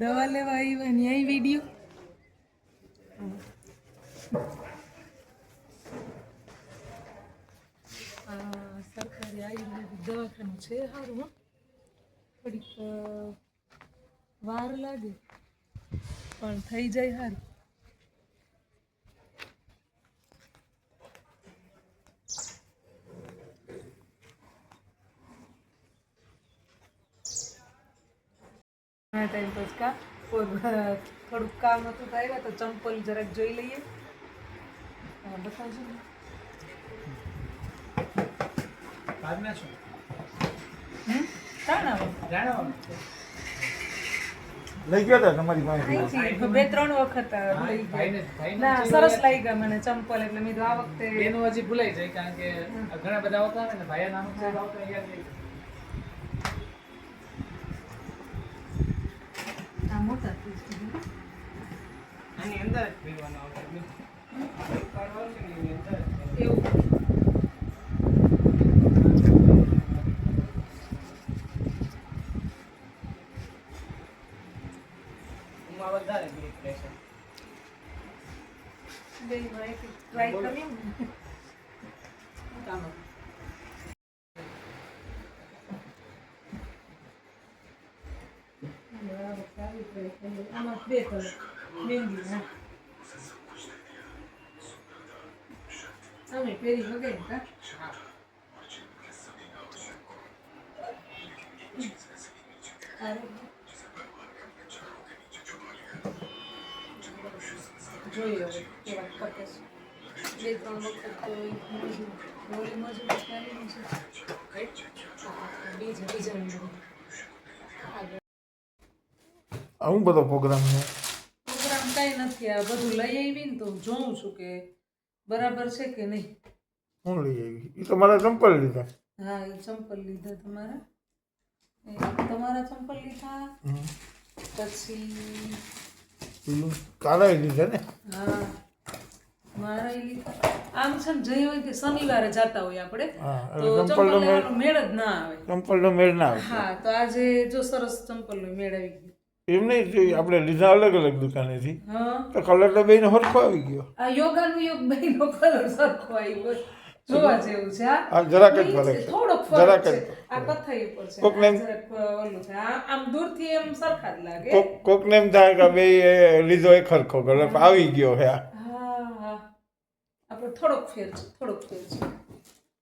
દવા લેવા આવ્યા ને અહીં વીડિયો. સરકારી આયુર્વેદિક દવાખાનું છે સારું થોડીક વાર લાગે, પણ થઈ જાય સારું ઘણા ટાઈમ પછી થોડુંક કામ હતું તો આવ્યા તો ચંપલ જરાક જોઈ લઈએ. બતાવજો ને. ના લઈ ગયા હતા તમારી પાસે બે ત્રણ વખત ગયા ના સરસ લાગ્યા મને ચંપલ એટલે મેં આ વખતે એનું હજી ભૂલાઈ જાય કારણ કે ઘણા બધા આવતા ને ભાઈ નામ આવતા યાદ રહી જાય. આ મોટા. આની અંદર જ પીવાનો આવશે કરવાનું ને અંદર જ પહેરવાના. એવું એમાં વધારે grip રહેશે. બે માહિતી ટ્રાય કરીએ ને. કામ અને આ વખતે આવી try કરીએ. આમાં બે કલર મહેંદી હા અમે પહેરી વગેરે કા જોઈએ હવે કેવા કટે છે બે ત્રણ વખત તો રોલી મજૂરી ચાલી છે બીજા બીજા આગળ આવું બધો પ્રોગ્રામ છે પ્રોગ્રામ કાંઈ નથી આ બધું લઈ આવી ને તો જોઉં છું કે બરાબર છે કે નહીં. હું લઈ આવી એ તો મારા ચંપલ લીધા. હા એ ચંપલ લીધા તમારા. તમારા ચંપલ લીધા. પછી પેલું કાળા લીધા ને? હા મારા લીધા. આમ છે ને જઈ હોય કે શનિવારે જતા હોય આપણે તો ચંપલ મેળ લેવાનો મેળ જ ના આવે. ચંપલનો મેળ ના આવે. હા તો આજે જો સરસ ચંપલનો મેળ આવી ગયો. એમ નહીં આપણે લીધા અલગ અલગ દુકાનેથી. તો કલર તો બેનો સરખો આવી ગયો. આ યોગાનું યોગ બેનો કલર સરખો આવ્યો જોવા જેવું છે હા. આ જરાક જ ફરક થોડોક ફરક છે. આ કથાઈ ઉપર છે કોકને આ એમ- આમ દૂરથી સરખા જ લાગે. કોક કોકને એમ થાય કે બે લીધો એ ખરખો કલર આવી ગયો હે આ. હા હા. આપણે થોડોક ફેર છે થોડોક ફેર છે.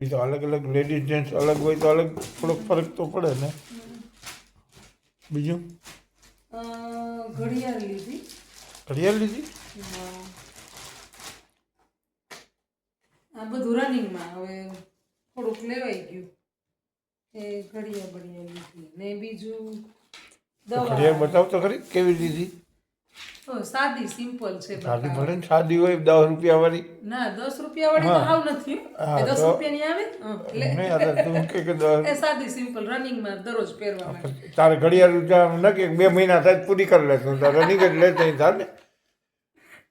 એ અલગ અલગ લેડીઝ જેન્ટ્સ અલગ હોય તો અલગ થોડોક ફરક તો પડે ને. બીજું? ઘડિયાળ લીધી. ઘડિયાળ લીધી? હા. આ બધું રનિંગમાં હવે થોડુંક લેવાઈ ગયું. એ ઘડિયાળ બડિયાળ લીધી. ને બીજું દવા ઘડિયાળ બતાવ તો ખરી કેવી લીધી? સાદી સિમ્પલ છે સાદી મળે ને? સાદી હોય દસ રૂપિયા વાળી. ના દસ રૂપિયા વાળી તો હાવ નથી હો. હા, દસ રૂપિયાની આવે? હં, લે. નહીં આ તો તું કે કે એ સાદી સિમ્પલ રનિંગમાં દરરોજ પહેરવા તારે ઘડિયાળ રૂપિયા ન કે બે મહિના થાય પૂરી કરી લેતો તારે રનિંગ જ લે નહીં થાય ને?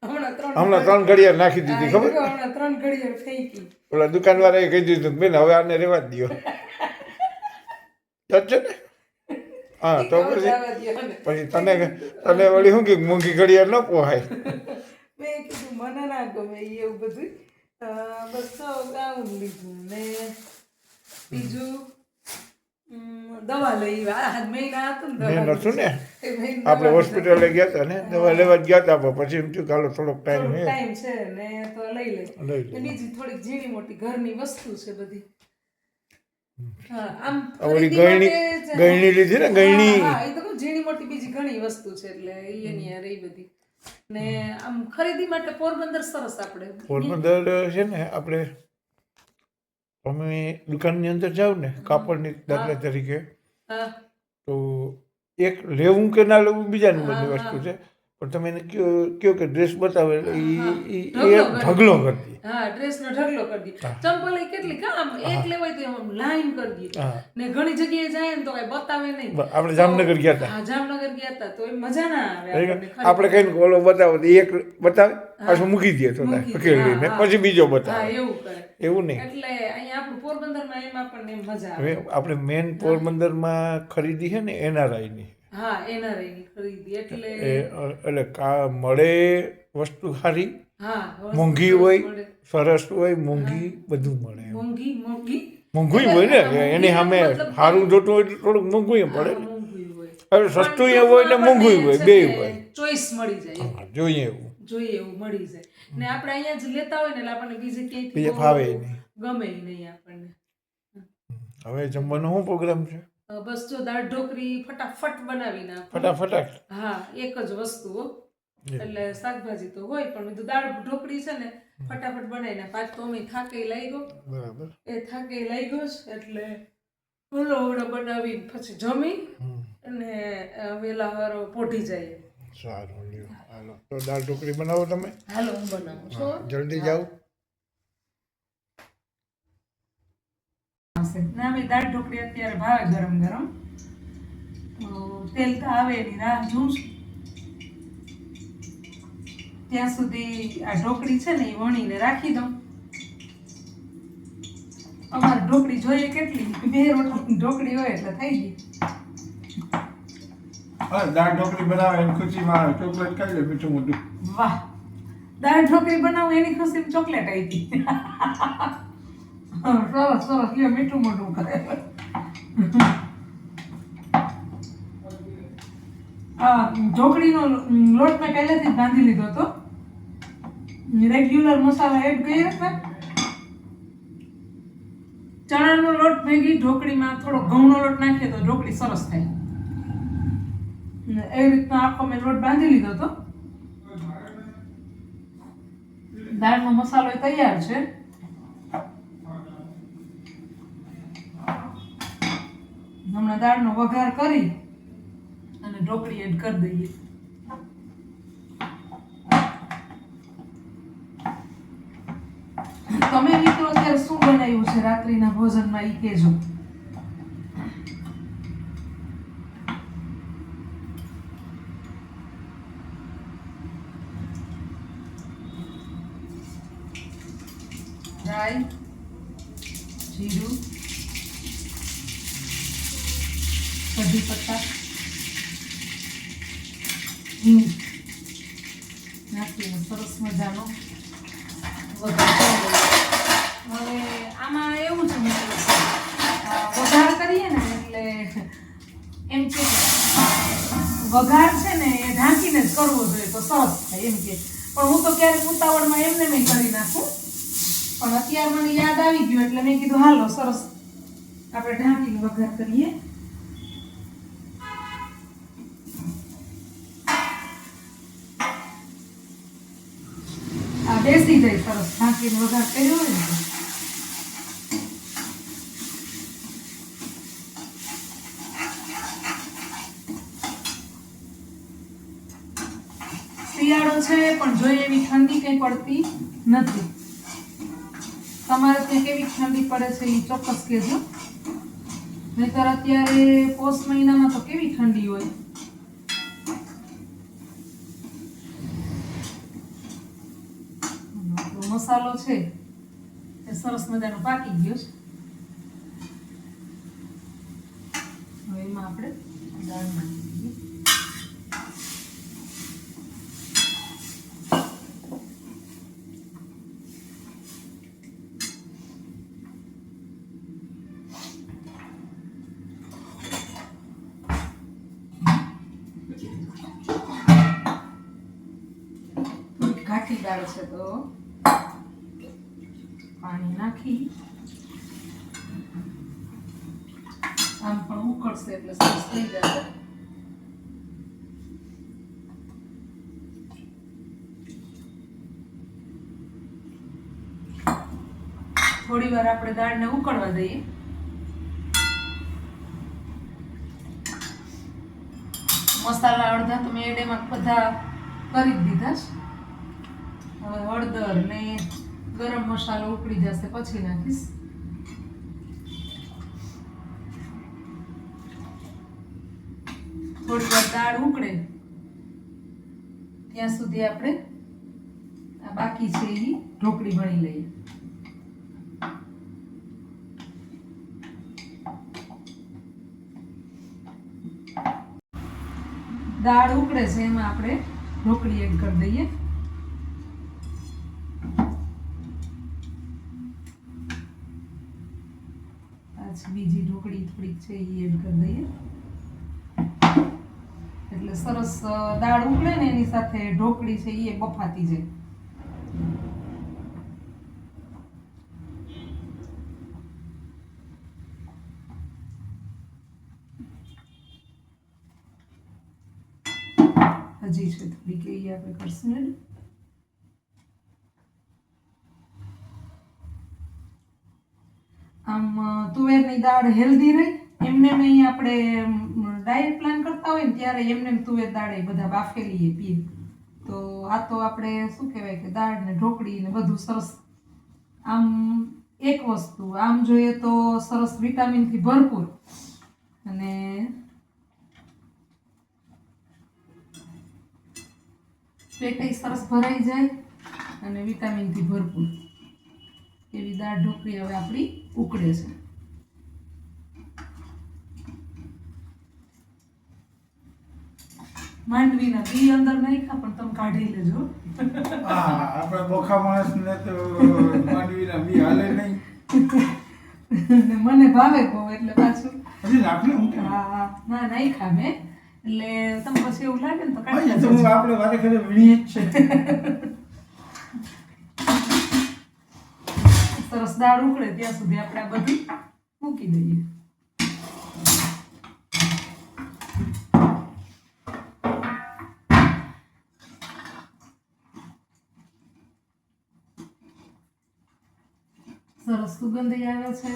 હમણાં ત્રણ ઘડિયાળ નાખી દીધી ખબર? હમણાં ત્રણ ઘડિયાળ ફેંકી ઓલા દુકાનવાળાએ કહી દીધું બેન હવે આને રેવા જ દો છે ને? હા તો પછી. પછી તને તને વળી શું કે મૂંગી ઘડિયાળ ન પોહાય? મેં કીધું મને ના ગમે એવું બધું બસો ગાઉન લીધું ને બીજું દવા લઈ નતું ને આપણે હોસ્પિટલે ગયા હતા ને? દવા લેવા જ ગયા હતા પછી એમ થયું કાલો થોડોક ટાઈમ ટાઈમ છે ને તો લઈ લઈ બીજી થોડીક ઝીણી મોટી ઘરની વસ્તુ છે બધી. આમ ઓલી લીધી ને એ તો ઝીણી મોટી બીજી ઘણી વસ્તુ છે એટલે એની બધી. ને આમ ખરીદી માટે પોરબંદર સરસ આપણે. પોરબંદર છે ને આપણે તમે દુકાનની અંદર જાઓ ને કાપડની દાખલા તરીકે તો એક લેવું કે ના લેવું બીજાની બધી વસ્તુ છે. પણ તમે એને કયો કયો કે ડ્રેસ બતાવે એટલે ઈ- એ ઢગલો કરી દે હા ડ્રેસ નો ઢગલો કરી દી ચંપલ એ કેટલી કામ એક લેવાય તો એમ લાઈન કરી દી ને ઘણી જગ્યાએ જાય ને તો કઈ બતાવે નહીં. આપણે જામનગર ગયા હતા હા જામનગર ગયા હતા તો એ મજા ના આવે આપણે કઈ ઓલો બતાવો એક બતાવે પાછું મૂકી દે તો પકેડીને. પછી બીજો હા બતાવે એવું કરે. એવું નહીં. એટલે અહીંયા આપણું પોરબંદરમાં એમ એમ મજા આવે. આપણે મેન પોરબંદરમાં ખરીદી છે ને એનઆરઆઈની. હા ખરીદી એટલે કા મળે વસ્તુ સારી હા મોંઘી હોય સરસ હોય મોંઘી બધું મળે. મોંઘી મોંઘી. મોંઘું હોય ને એની સામે સારું જોતું હોય તો થોડુંક મોંઘું પડે હવે સસ્તું એ હોય ને મોંઘું હોય બે હોય. ચોઈસ મળી જાય. જોઈએ એવું. જોઈએ એવું મળી જાય. ને આપણે અહીંયા જ લેતા હોય ને એટલે આપણને બીજે ક્યાંય ફાવે નહીં. ગમે નહીં આપણને. હવે જમવાનો શું પ્રોગ્રામ છે? બસ જો દાળ ઢોકળી ફટાફટ બનાવી નાખો ફટાફટ. હા એક જ વસ્તુ. એટલે શાકભાજી તો હોય પણ બધું દાળ ઢોકળી છે ને ફટાફટ બનાવી ના પાછ તો અમે થાકે લાગ્યો બરાબર. એ થાકે લઈ ગયો એટલે ઓલો ઓવડો બનાવી પછી જમી અને વેલા હારો પોઢી જાય. સારું લ્યો. હાલો. તો દાળ ઢોકળી બનાવો તમે? હાલો હું બનાવું છું. હા, જલ્દી ને હવે દાળ ઢોકળી અત્યારે ભાવે ગરમ ગરમ. તો તેલ તો આવે એની રાહ જોઉં ત્યાં સુધી આ ઢોકળી છે ને એ વણીને રાખી દઉં. અમારે ઢોકળી જોઈએ કેટલી? બે રોટલી ઢોકળી હોય એટલે થઈ ગઈ. દાળ ઢોકળી બનાવે એની ખુશીમાં ચોકલેટ ખાઈ લે મીઠું મોઢું વાહ. દાળ ઢોકળી બનાવું એની ખુશીમાં ચોકલેટ આવી હતી સરસ સરસ. લે, મીઠું મોઢું કરે. આ ઢોકળીનો લોટ મેં પહેલેથી જ બાંધી લીધો હતો. રેગ્યુલર મસાલા એડ કરીએ હતા ચણાનો લોટ ભેગી, ઢોકળીમાં થોડો ઘઉંનો લોટ નાખીએ તો ઢોકળી સરસ થાય. એવી રીતના આખો મેં લોટ બાંધી લીધો હતો. દાળનો મસાલો તૈયાર છે. હમણાં દાળનો વઘાર કરી અને ઢોકળી એડ કરી દઈએ. તમે મિત્રો અત્યારે શું બનાવ્યું છે રાત્રિના ભોજનમાં ઈ કહેજો. કઢી પત્તા. સરસ મજાનો. હવે આમાં એવું છે વઘાર કરીએ ને એટલે એમ કે વઘાર છે ને એ ઢાંકીને જ કરવો જોઈએ તો સરસ થાય એમ કે. પણ હું તો ક્યારેક ઉતાવળમાં એમને મેં કરી નાખું. પણ અત્યારે મને યાદ આવી ગયું એટલે મેં કીધું, હાલો, સરસ. આપણે ઢાંકીને વઘાર કરીએ આ બેસી જાય સરસ ઢાંકીને વઘાર કર્યો હોય ને શિયાળો છે પણ જોઈએ એવી ઠંડી કંઈ પડતી નથી તમારે ત્યાં કેવી ઠંડી પડે છે એ ચોક્કસ કહેજો નહીતર અત્યારે પોષ મહિનામાં તો કેવી ઠંડી હોય આપણો મસાલો છે એ સરસ મજાનો પાકી ગયો છે. એમાં આપણે દાળ નાખી દઈએ. થોડીક દાળ છે તો. પાણી નાખી. આમ પણ ઉકળશે એટલે સરસ થઈ જશે. થોડી વાર આપણે દાળને ઉકળવા દઈએ. મસાલા અડધા તો મેં એમાં બધા કરી જ દીધા છે. હવે હળદર ને ગરમ મસાલો ઉકળી જશે, પછી નાખીશ. થોડી વાર દાળ ઉકળે. ત્યાં સુધી આપણે આ બાકી છે એ ઢોકળી ભણી લઈએ. દાળ ઉકળે છે, એમાં આપણે ઢોકળી એડ કરી દઈએ પાછી બીજી ઢોકળી થોડીક છે એ એડ કરી દઈએ સરસ દાળ ઉકળે ને એની સાથે ઢોકળી છે એ બફાતી જાય હજી છે થોડીક, એ આપણે કરશું ને આમ તુવેરની દાળ હેલ્ધી રહી? એમને એમ અહીં આપણે ડાયટ પ્લાન કરતા હોય ને ત્યારે એમને એમ તુવેર દાળ એ બધા બાફેલી એ પીએ. તો આ તો આપણે શું કહેવાય કે દાળ ને ઢોકળી ને બધું સરસ. આમ એક વસ્તુ, આમ જોઈએ તો સરસ વિટામિનથી ભરપૂર. અને પેટાઈ સરસ ભરાઈ જાય અને વિટામિનથી ભરપૂર. એવી દાળ ઢોકળી હવે આપણી ઉકળે છે. માંડવીના બી અંદર નાખ્યા પણ તમે કાઢી લેજો. હા આપણે બોખા માણસને તો માંડવીના બી હાલે નહીં. મને ભાવે કહો એટલે પાછું. હજી નાખને હું હા હા. ના નાખ્યા મેં. એટલે તમે પછી એવું લાગે ને તો કાઢી તો હું આપણે વારે ઘરે વીણીએ જ છે. સરસ દાળ ઉકળે ત્યાં સુધી આપણે આ બધું મૂકી દઈએ. સરસ સુગંધ આવે છે.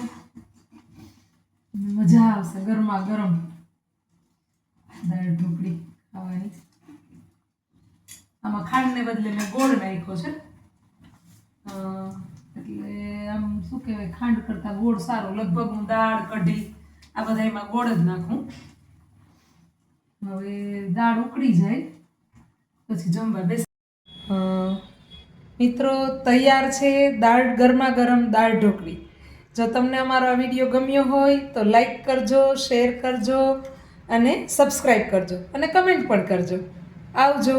મજા આવશે ગરમા ગરમ. દાળ ઢોકળી ખાવાની. આમાં ખાંડને બદલે મેં ગોળ નાખ્યો છે. એટલે આમ શું કહેવાય, ખાંડ કરતાં ગોળ સારો. લગભગ હું દાળ, કઢી, આ બધા એમાં ગોળ જ નાખું. હવે દાળ ઉકળી જાય, પછી જમવા બેસ મિત્રો, તૈયાર છે દાળ ગરમા ગરમ દાળ ઢોકળી. જો તમને અમારો આ વીડિયો ગમ્યો હોય, તો લાઈક કરજો, શેર કરજો અને સબસ્ક્રાઈબ કરજો અને કમેન્ટ પણ કરજો. આવજો.